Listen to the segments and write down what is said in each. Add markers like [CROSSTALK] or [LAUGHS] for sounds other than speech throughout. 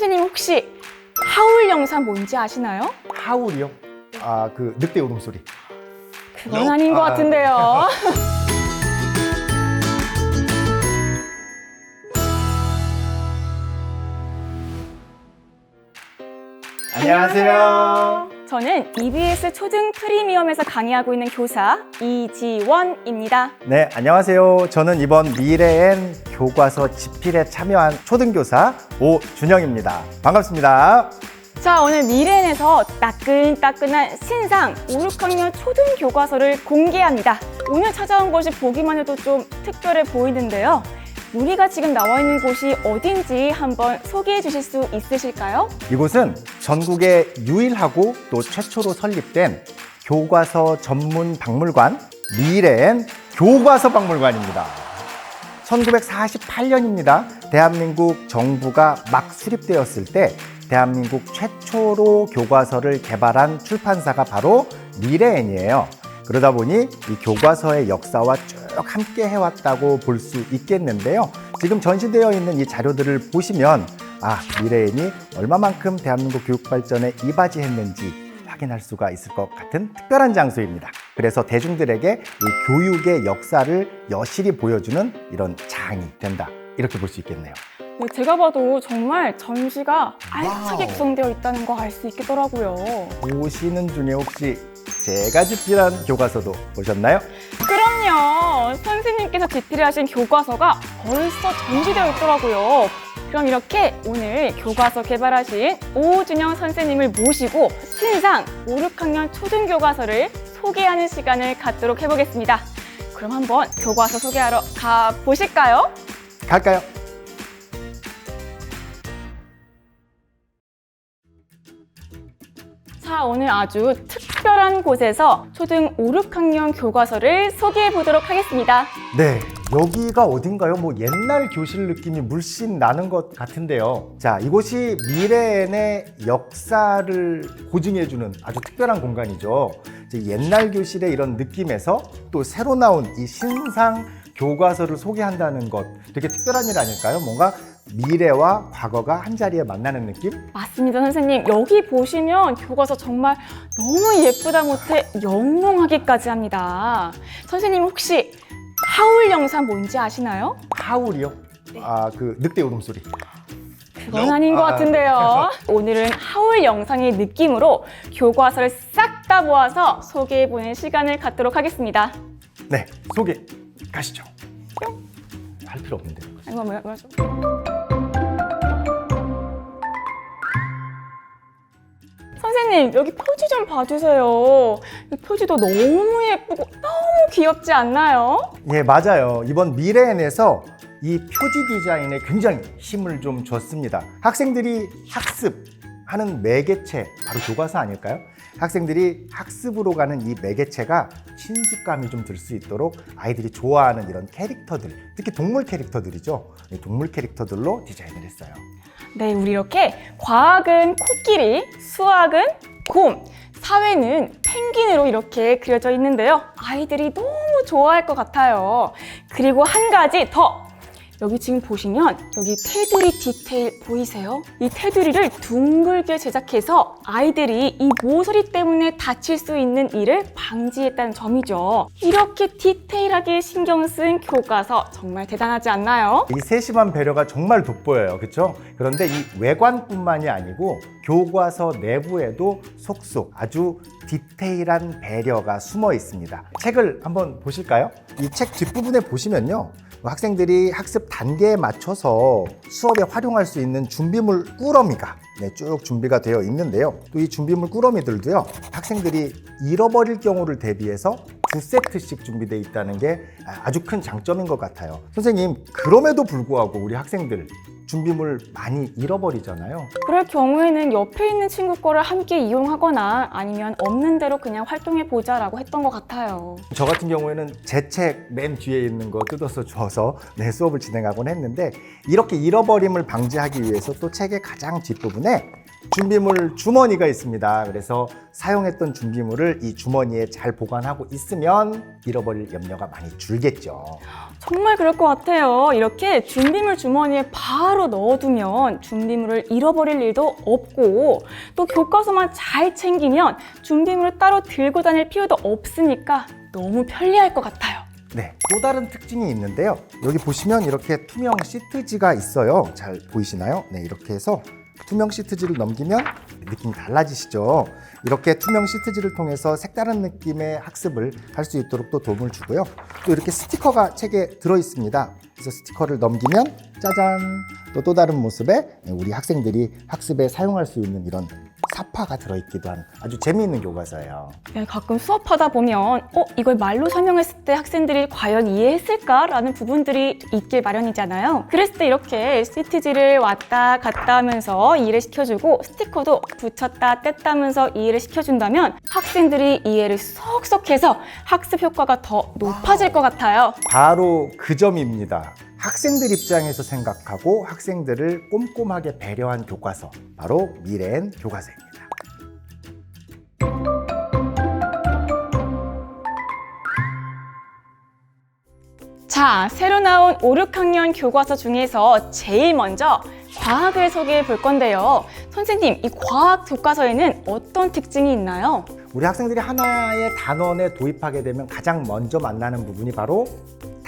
선생님 혹시 하울 영상 뭔지 아시나요? 하울이요? 아, 그 늑대 울음소리. 그건 아닌 것 아. 같은데요. [LAUGHS] 안녕하세요. 저는 EBS 초등 프리미엄에서 강의하고 있는 교사 이지원입니다. 네, 안녕하세요. 저는 이번 미래엔 교과서 집필에 참여한 초등교사 오준영입니다. 반갑습니다. 자, 오늘 미래엔에서 따끈따끈한 신상 5, 6학년 초등 교과서를 공개합니다. 오늘 찾아온 곳이 보기만 해도 좀 특별해 보이는데요. 우리가 지금 나와 있는 곳이 어딘지 한번 소개해 주실 수 있으실까요? 이곳은 전국에 유일하고 또 최초로 설립된 교과서 전문 박물관 미래엔 교과서 박물관입니다. 1948년입니다. 대한민국 정부가 막 수립되었을 때 대한민국 최초로 교과서를 개발한 출판사가 바로 미래엔이에요. 그러다 보니 이 교과서의 역사와 쭉 함께 해왔다고 볼 수 있겠는데요. 지금 전시되어 있는 이 자료들을 보시면 아, 미래엔이 얼마만큼 대한민국 교육 발전에 이바지했는지 확인할 수가 있을 것 같은 특별한 장소입니다. 그래서 대중들에게 이 교육의 역사를 여실히 보여주는 이런 장이 된다. 이렇게 볼 수 있겠네요. 네, 제가 봐도 정말 전시가 알차게. 구성되어 있다는 거 알 수 있겠더라고요. 보시는 중에 혹시 제가 집필한 교과서도 보셨나요? 그럼요. 선생님께서 집필하신 교과서가 벌써 전시되어 있더라고요. 그럼 이렇게 오늘 교과서 개발하신 오준영 선생님을 모시고 신상 5, 6학년 초등교과서를 소개하는 시간을 갖도록 해보겠습니다. 그럼 한번 교과서 소개하러 가보실까요? 갈까요? 자, 오늘 아주 특별한 곳에서 초등 5, 6학년 교과서를 소개해 보도록 하겠습니다. 네, 여기가 어딘가요? 뭐 옛날 교실 느낌이 물씬 나는 것 같은데요. 자, 이곳이 미래엔의 역사를 보증해주는 아주 특별한 공간이죠. 옛날 교실의 이런 느낌에서 또 새로 나온 이 신상 교과서를 소개한다는 것 되게 특별한 일 아닐까요? 뭔가 미래와 과거가 한 자리에 만나는 느낌? 맞습니다, 선생님. 여기 보시면 교과서 정말 너무 예쁘다 못해 영롱하기까지 합니다. 선생님 혹시 하울 영상 뭔지 아시나요? 하울이요? 아, 그 늑대 울음소리. 그건 아닌 것 아. 같은데요. [LAUGHS] 오늘은 하울 영상의 느낌으로 교과서를 싹 다 모아서 소개해보는 시간을 갖도록 하겠습니다. 네, 소개 가시죠. 할 필요 없는데. 이거 뭐야, 뭐야? 선생님, 여기 표지 좀 봐주세요. 이 표지도 너무 예쁘고 너무 귀엽지 않나요? 예, 맞아요. 이번 미래엔에서 이 표지 디자인에 굉장히 힘을 좀 줬습니다. 학생들이 학습하는 매개체, 바로 교과서 아닐까요? 학생들이 학습으로 가는 이 매개체가 친숙감이 좀 들 수 있도록 아이들이 좋아하는 이런 캐릭터들, 특히 동물 캐릭터들이죠. 이 동물 캐릭터들로 디자인을 했어요. 네, 우리 이렇게 과학은 코끼리, 수학은 곰, 사회는 펭귄으로 이렇게 그려져 있는데요. 아이들이 너무 좋아할 것 같아요. 그리고 한 가지 더! 여기 지금 보시면 여기 테두리 디테일 보이세요? 이 테두리를 둥글게 제작해서 아이들이 이 모서리 때문에 다칠 수 있는 일을 방지했다는 점이죠. 이렇게 디테일하게 신경 쓴 교과서 정말 대단하지 않나요? 이 세심한 배려가 정말 돋보여요. 그렇죠? 그런데 이 외관뿐만이 아니고 교과서 내부에도 속속 아주 디테일한 배려가 숨어 있습니다. 책을 한번 보실까요? 이 책 뒷부분에 보시면요. 학생들이 학습 단계에 맞춰서 수업에 활용할 수 있는 준비물 꾸러미가 네, 쭉 준비가 되어 있는데요. 또 이 준비물 꾸러미들도요. 학생들이 잃어버릴 경우를 대비해서 두 세트씩 준비되어 있다는 게 아주 큰 장점인 것 같아요. 선생님, 그럼에도 불구하고 우리 학생들 준비물 많이 잃어버리잖아요. 그럴 경우에는 옆에 있는 친구 거를 함께 이용하거나 아니면 없는 대로 그냥 활동해 보자라고 했던 것 같아요. 저 같은 경우에는 제 책 맨 뒤에 있는 거 뜯어서 주어서 네, 수업을 진행하곤 했는데 이렇게 잃어버림을 방지하기 위해서 또 책의 가장 뒷부분에 준비물 주머니가 있습니다. 그래서 사용했던 준비물을 이 주머니에 잘 보관하고 있으면 잃어버릴 염려가 많이 줄겠죠. 정말 그럴 것 같아요. 이렇게 준비물 주머니에 바로 넣어두면 준비물을 잃어버릴 일도 없고 또 교과서만 잘 챙기면 준비물을 따로 들고 다닐 필요도 없으니까 너무 편리할 것 같아요. 네, 또 다른 특징이 있는데요. 여기 보시면 이렇게 투명 시트지가 있어요. 잘 보이시나요? 네, 이렇게 해서 투명 시트지를 넘기면 느낌이 달라지시죠. 이렇게 투명 시트지를 통해서 색다른 느낌의 학습을 할 수 있도록 또 도움을 주고요. 또 이렇게 스티커가 책에 들어 있습니다. 그래서 스티커를 넘기면 짜잔 또 또 다른 모습의 우리 학생들이 학습에 사용할 수 있는 이런 사파가 들어있기도 한 아주 재미있는 교과서예요. 네, 가끔 수업하다 보면 어 이걸 말로 설명했을 때 학생들이 과연 이해했을까라는 부분들이 있길 마련이잖아요. 그랬을 때 이렇게 시트지를 왔다 갔다 하면서 이해를 시켜주고 스티커도 붙였다 뗐다 하면서 이해를 시켜준다면 학생들이 이해를 쏙쏙해서 학습 효과가 더 높아질 것 같아요. 바로 그 점입니다. 학생들 입장에서 생각하고 학생들을 꼼꼼하게 배려한 교과서, 바로 미래엔 교과서입니다. 자, 새로 나온 5, 6학년 교과서 중에서 제일 먼저 과학을 소개해 볼 건데요. 선생님, 이 과학 교과서에는 어떤 특징이 있나요? 우리 학생들이 하나의 단원에 도입하게 되면 가장 먼저 만나는 부분이 바로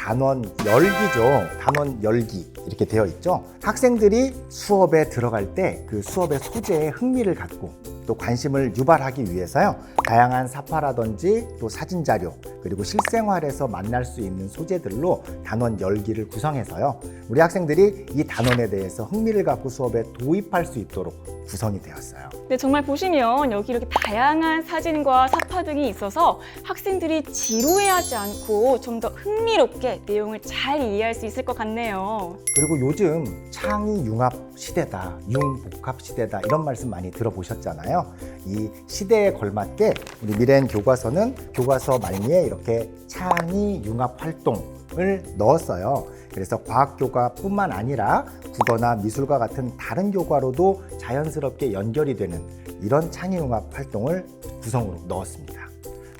단원 열기죠. 단원 열기 이렇게 되어 있죠. 학생들이 수업에 들어갈 때 그 수업의 소재에 흥미를 갖고 또 관심을 유발하기 위해서요. 다양한 사파라든지 또 사진 자료 그리고 실생활에서 만날 수 있는 소재들로 단원 열기를 구성해서요. 우리 학생들이 이 단원에 대해서 흥미를 갖고 수업에 도입할 수 있도록 구성이 되었어요. 네, 정말 보시면 여기 이렇게 다양한 사진과 사파 등이 있어서 학생들이 지루해하지 않고 좀 더 흥미롭게 내용을 잘 이해할 수 있을 것 같네요. 그리고 요즘 창의 융합 시대다, 융복합 시대다 이런 말씀 많이 들어보셨잖아요. 이 시대에 걸맞게 우리 미래엔 교과서는 교과서 말미에 이렇게 창의 융합 활동을 넣었어요. 그래서 과학 교과뿐만 아니라 국어나 미술과 같은 다른 교과로도 자연스럽게 연결이 되는 이런 창의 융합 활동을 구성으로 넣었습니다.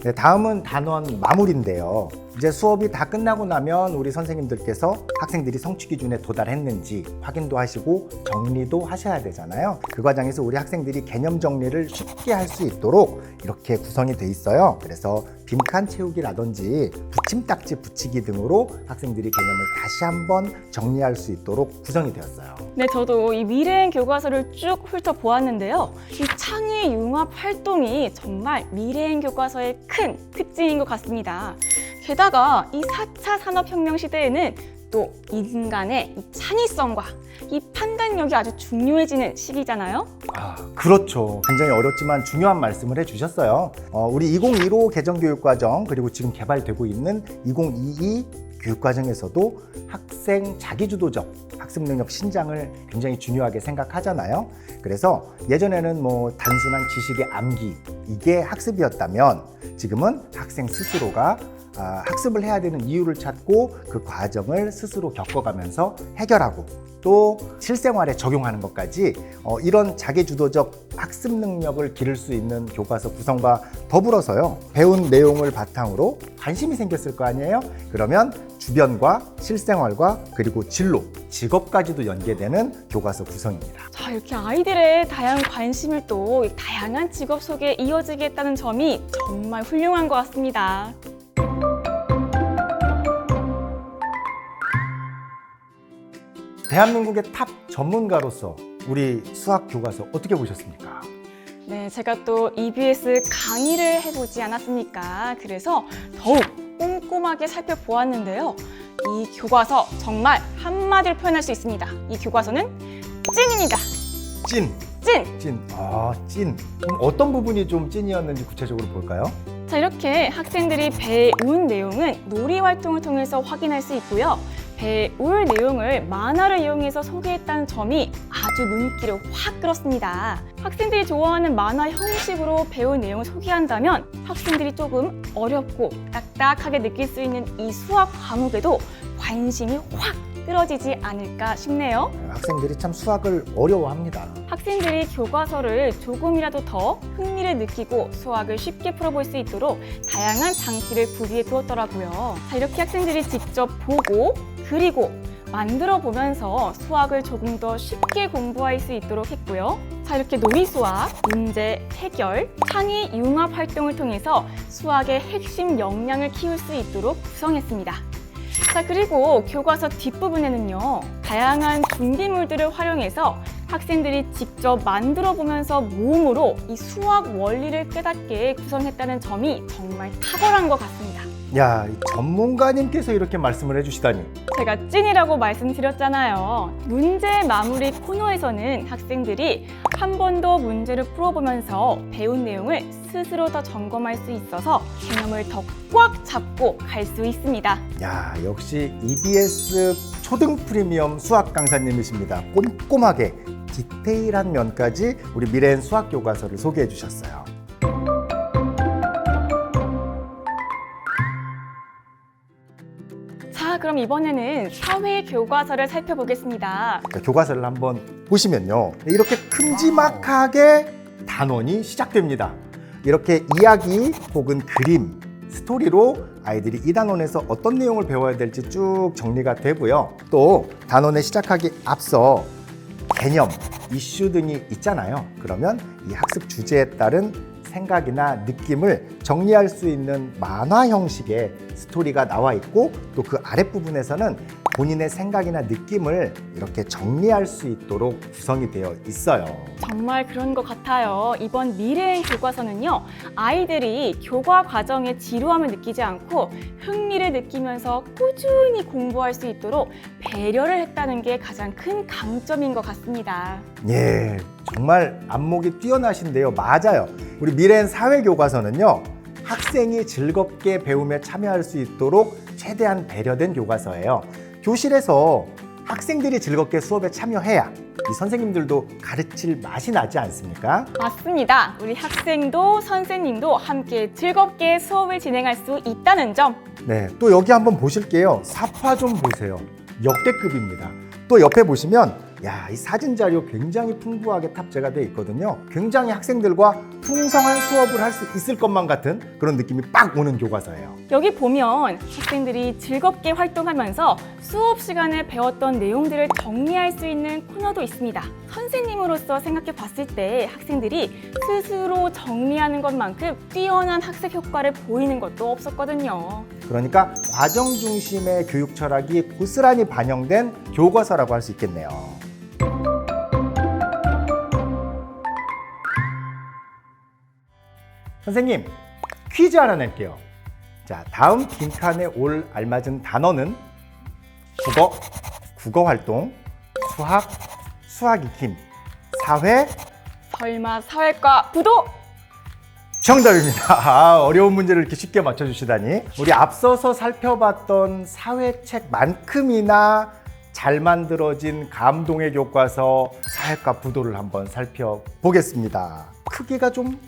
네, 다음은 단원 마무리인데요. 이제 수업이 다 끝나고 나면 우리 선생님들께서 학생들이 성취 기준에 도달했는지 확인도 하시고 정리도 하셔야 되잖아요. 그 과정에서 우리 학생들이 개념 정리를 쉽게 할 수 있도록 이렇게 구성이 돼 있어요. 그래서 빈칸 채우기라든지 붙임딱지 붙이기 등으로 학생들이 개념을 다시 한번 정리할 수 있도록 구성이 되었어요. 네, 저도 이 미래행 교과서를 쭉 훑어보았는데요. 이 창의 융합 활동이 정말 미래행 교과서의 큰 특징인 것 같습니다. 게다가 이 4차 산업혁명 시대에는 또 인간의 이 창의성과 이 판단력이 아주 중요해지는 시기잖아요. 아, 그렇죠. 굉장히 어렵지만 중요한 말씀을 해주셨어요. 어, 우리 2015 개정교육과정 그리고 지금 개발되고 있는 2022 교육과정에서도 학생 자기주도적 학습 능력 신장을 굉장히 중요하게 생각하잖아요. 그래서 예전에는 뭐 단순한 지식의 암기 이게 학습이었다면 지금은 학생 스스로가 아, 학습을 해야 되는 이유를 찾고 그 과정을 스스로 겪어가면서 해결하고 또 실생활에 적용하는 것까지 어, 이런 자기주도적 학습 능력을 기를 수 있는 교과서 구성과 더불어서요 배운 내용을 바탕으로 관심이 생겼을 거 아니에요 그러면 주변과 실생활과 그리고 진로 직업까지도 연계되는 교과서 구성입니다 자, 이렇게 아이들의 다양한 관심을 또 다양한 직업 속에 이어지게 했다는 점이 정말 훌륭한 것 같습니다. 대한민국의 탑 전문가로서 우리 수학 교과서 어떻게 보셨습니까? 네, 제가 또 EBS 강의를 해보지 않았습니까? 그래서 더욱 꼼꼼하게 살펴보았는데요. 이 교과서 정말 한마디로 표현할 수 있습니다. 이 교과서는 찐입니다. 찐, 찐! 찐, 아 찐. 그럼 어떤 부분이 좀 찐이었는지 구체적으로 볼까요? 자, 이렇게 학생들이 배운 내용은 놀이 활동을 통해서 확인할 수 있고요. 배울 내용을 만화를 이용해서 소개했다는 점이 아주 눈길을 확 끌었습니다. 학생들이 좋아하는 만화 형식으로 배운 내용을 소개한다면 학생들이 조금 어렵고 딱딱하게 느낄 수 있는 이 수학 과목에도 관심이 확 삐뚤어지지 않을까 싶네요. 학생들이 참 수학을 어려워합니다. 학생들이 교과서를 조금이라도 더 흥미를 느끼고 수학을 쉽게 풀어볼 수 있도록 다양한 장치를 구비해 두었더라고요. 자, 이렇게 학생들이 직접 보고 그리고 만들어 보면서 수학을 조금 더 쉽게 공부할 수 있도록 했고요. 자, 이렇게 놀이수학, 문제 해결, 창의 융합 활동을 통해서 수학의 핵심 역량을 키울 수 있도록 구성했습니다. 자, 그리고 교과서 뒷부분에는요, 다양한 준비물들을 활용해서 학생들이 직접 만들어 보면서 몸으로 이 수학 원리를 깨닫게 구성했다는 점이 정말 탁월한 것 같습니다. 야, 이 전문가님께서 이렇게 말씀을 해주시다니. 제가 찐이라고 말씀드렸잖아요. 문제 마무리 코너에서는 학생들이 한 번 더 문제를 풀어보면서 배운 내용을 스스로 더 점검할 수 있어서 개념을 더 꽉 잡고 갈 수 있습니다. 야, 역시 EBS 초등 프리미엄 수학 강사님이십니다. 꼼꼼하게 디테일한 면까지 우리 미래엔 수학 교과서를 소개해 주셨어요. 그럼 이번에는 사회 교과서를 살펴보겠습니다. 자, 교과서를 한번 보시면요. 이렇게 큼지막하게 단원이 시작됩니다. 이렇게 이야기 혹은 그림, 스토리로 아이들이 이 단원에서 어떤 내용을 배워야 될지 쭉 정리가 되고요. 또 단원에 시작하기 앞서 개념, 이슈 등이 있잖아요. 그러면 이 학습 주제에 따른 생각이나 느낌을 정리할 수 있는 만화 형식의 스토리가 나와 있고 또 그 아랫부분에서는 본인의 생각이나 느낌을 이렇게 정리할 수 있도록 구성이 되어 있어요. 정말 그런 것 같아요. 이번 미래의 교과서는요, 아이들이 교과 과정에 지루함을 느끼지 않고 흥미를 느끼면서 꾸준히 공부할 수 있도록 배려를 했다는 게 가장 큰 강점인 것 같습니다. 예, 정말 안목이 뛰어나신데요. 맞아요. 우리 미래엔 사회 교과서는요. 학생이 즐겁게 배움에 참여할 수 있도록 최대한 배려된 교과서예요. 교실에서 학생들이 즐겁게 수업에 참여해야 이 선생님들도 가르칠 맛이 나지 않습니까? 맞습니다. 우리 학생도 선생님도 함께 즐겁게 수업을 진행할 수 있다는 점. 네, 또 여기 한번 보실게요. 사파 좀 보세요. 역대급입니다. 또 옆에 보시면 야, 이 사진 자료 굉장히 풍부하게 탑재가 되어 있거든요. 굉장히 학생들과 풍성한 수업을 할 수 있을 것만 같은 그런 느낌이 빡 오는 교과서예요. 여기 보면 학생들이 즐겁게 활동하면서 수업 시간에 배웠던 내용들을 정리할 수 있는 코너도 있습니다. 선생님으로서 생각해 봤을 때 학생들이 스스로 정리하는 것만큼 뛰어난 학습 효과를 보이는 것도 없었거든요. 그러니까 과정 중심의 교육 철학이 고스란히 반영된 교과서라고 할 수 있겠네요. 선생님, 퀴즈 하나 낼게요. 자, 다음 빈칸에 올 알맞은 단어는 국어, 국어 활동, 수학, 수학 익힘, 사회, 설마 사회과 부도? 정답입니다. [LAUGHS] 아, 어려운 문제를 이렇게 쉽게 맞춰주시다니. 우리 앞서서 살펴봤던 사회책만큼이나 잘 만들어진 감동의 교과서 사회과 부도를 한번 살펴보겠습니다. 크기가 좀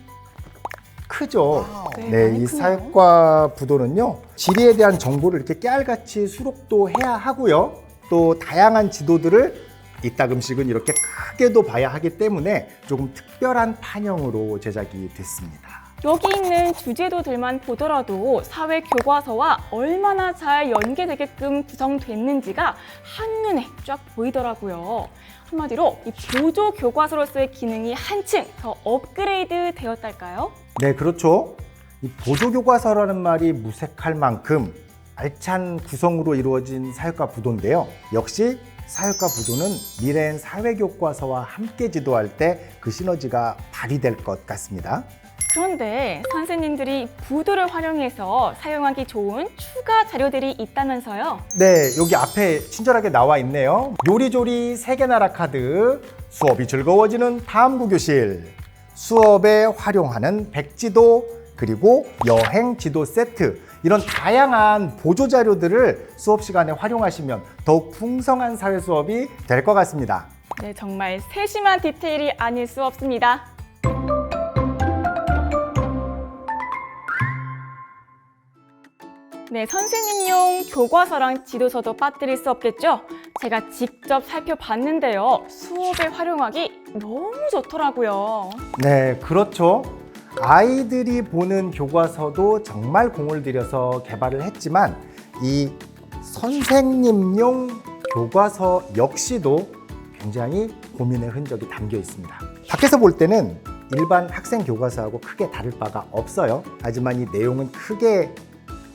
크죠. 네, 네, 많이 이. 사회과 부도는요. 지리에 대한 정보를 이렇게 깨알같이 수록도 해야 하고요. 또 다양한 지도들을 이따금씩은 이렇게 크게도 봐야 하기 때문에 조금 특별한 판형으로 제작이 됐습니다. 여기 있는 주제도들만 보더라도 사회 교과서와 얼마나 잘 연계되게끔 구성됐는지가 한눈에 쫙 보이더라고요. 한마디로 이 보조 교과서로서의 기능이 한층 더 업그레이드 되었달까요? 네, 그렇죠. 이 보조 교과서라는 말이 무색할 만큼 알찬 구성으로 이루어진 사회과 부도인데요. 역시 사회과 부도는 미래엔 사회 교과서와 함께 지도할 때 그 시너지가 발휘될 것 같습니다. 그런데 선생님들이 부도를 활용해서 사용하기 좋은 추가 자료들이 있다면서요? 네, 여기 앞에 친절하게 나와 있네요. 요리조리 세계나라 카드, 수업이 즐거워지는 다음 구교실, 수업에 활용하는 백지도, 그리고 여행 지도 세트, 이런 다양한 보조 자료들을 수업 시간에 활용하시면 더욱 풍성한 사회 수업이 될 것 같습니다. 네, 정말 세심한 디테일이 아닐 수 없습니다. 네, 선생님용 교과서랑 지도서도 빠뜨릴 수 없겠죠? 제가 직접 살펴봤는데요. 수업에 활용하기 너무 좋더라고요. 네, 그렇죠. 아이들이 보는 교과서도 정말 공을 들여서 개발을 했지만 이 선생님용 교과서 역시도 굉장히 고민의 흔적이 담겨 있습니다. 밖에서 볼 때는 일반 학생 교과서하고 크게 다를 바가 없어요. 하지만 이 내용은 크게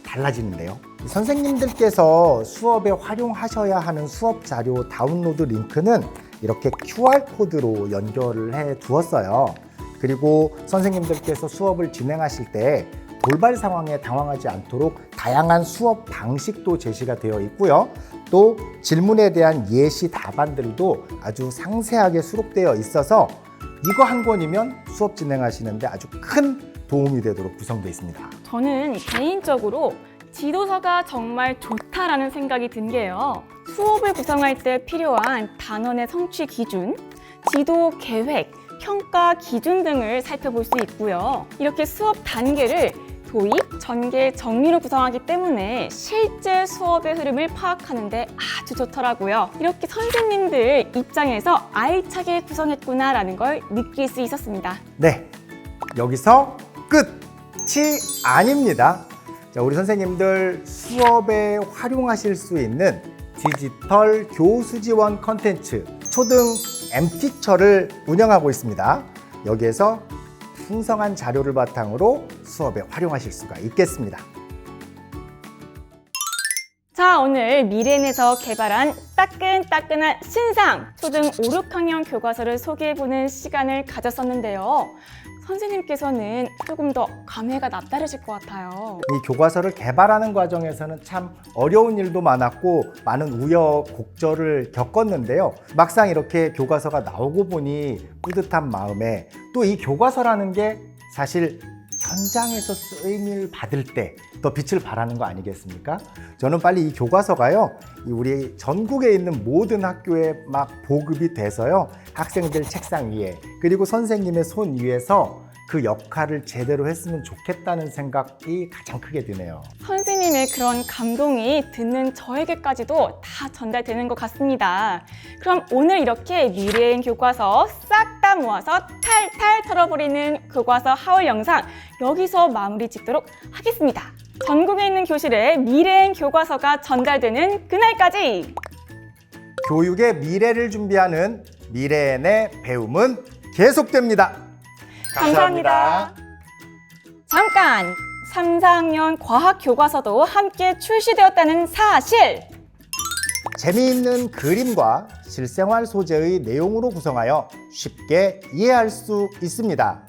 달라지는데요. 이 선생님들께서 수업에 활용하셔야 하는 수업 자료 다운로드 링크는 이렇게 QR코드로 연결을 해 두었어요. 그리고 선생님들께서 수업을 진행하실 때 돌발 상황에 당황하지 않도록 다양한 수업 방식도 제시가 되어 있고요. 또 질문에 대한 예시 답안들도 아주 상세하게 수록되어 있어서 이거 한 권이면 수업 진행하시는데 아주 큰 도움이 되도록 구성되어 있습니다. 저는 개인적으로 지도서가 정말 좋다라는 생각이 든 게요. 수업을 구성할 때 필요한 단원의 성취 기준, 지도 계획, 평가 기준 등을 살펴볼 수 있고요. 이렇게 수업 단계를 도입, 전개, 정리로 구성하기 때문에 실제 수업의 흐름을 파악하는데 아주 좋더라고요. 이렇게 선생님들 입장에서 알차게 구성했구나라는 걸 느낄 수 있었습니다. 네, 여기서 끝이 아닙니다. 자, 우리 선생님들 수업에 활용하실 수 있는 디지털 교수 지원 컨텐츠 초등 M티처를 운영하고 있습니다. 여기에서 풍성한 자료를 바탕으로 수업에 활용하실 수가 있겠습니다. 자, 오늘 미래엔에서 개발한 따끈따끈한 신상 초등 5, 6학년 교과서를 소개해보는 시간을 가졌었는데요. 선생님께서는 조금 더 감회가 낯다르실 것 같아요. 이 교과서를 개발하는 과정에서는 참 어려운 일도 많았고 많은 우여곡절을 겪었는데요. 막상 이렇게 교과서가 나오고 보니 뿌듯한 마음에 또 이 교과서라는 게 사실 현장에서 쓰임을 받을 때 더 빛을 발하는 거 아니겠습니까? 저는 빨리 이 교과서가요, 이 우리 전국에 있는 모든 학교에 막 보급이 돼서요, 학생들 책상 위에, 그리고 선생님의 손 위에서 그 역할을 제대로 했으면 좋겠다는 생각이 가장 크게 드네요. 선생님의 그런 감동이 듣는 저에게까지도 다 전달되는 것 같습니다. 그럼 오늘 이렇게 미래엔 교과서 싹 다 모아서 탈탈 털어버리는 교과서 하울 영상 여기서 마무리 짓도록 하겠습니다. 전국에 있는 교실에 미래엔 교과서가 전달되는 그날까지 교육의 미래를 준비하는 미래의 배움은 계속됩 니다. 감사합니다. 잠깐! 3, 4학년 과학 교과서도 함께 출시되었다는 사실! 재미있는 그림과 실생활 소재의 내용으로 구성하여 쉽게 이해할 수 있습니다.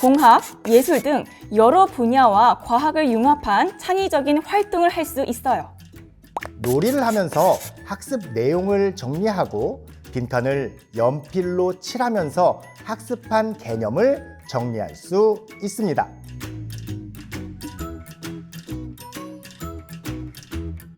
공학, 예술 등 여러 분야와 과학을 융합한 창의적인 활동을 할 수 있어요. 놀이를 하면서 학습 내용을 정리하고 빈칸을 연필로 칠하면서 학습한 개념을 정리할 수 있습니다.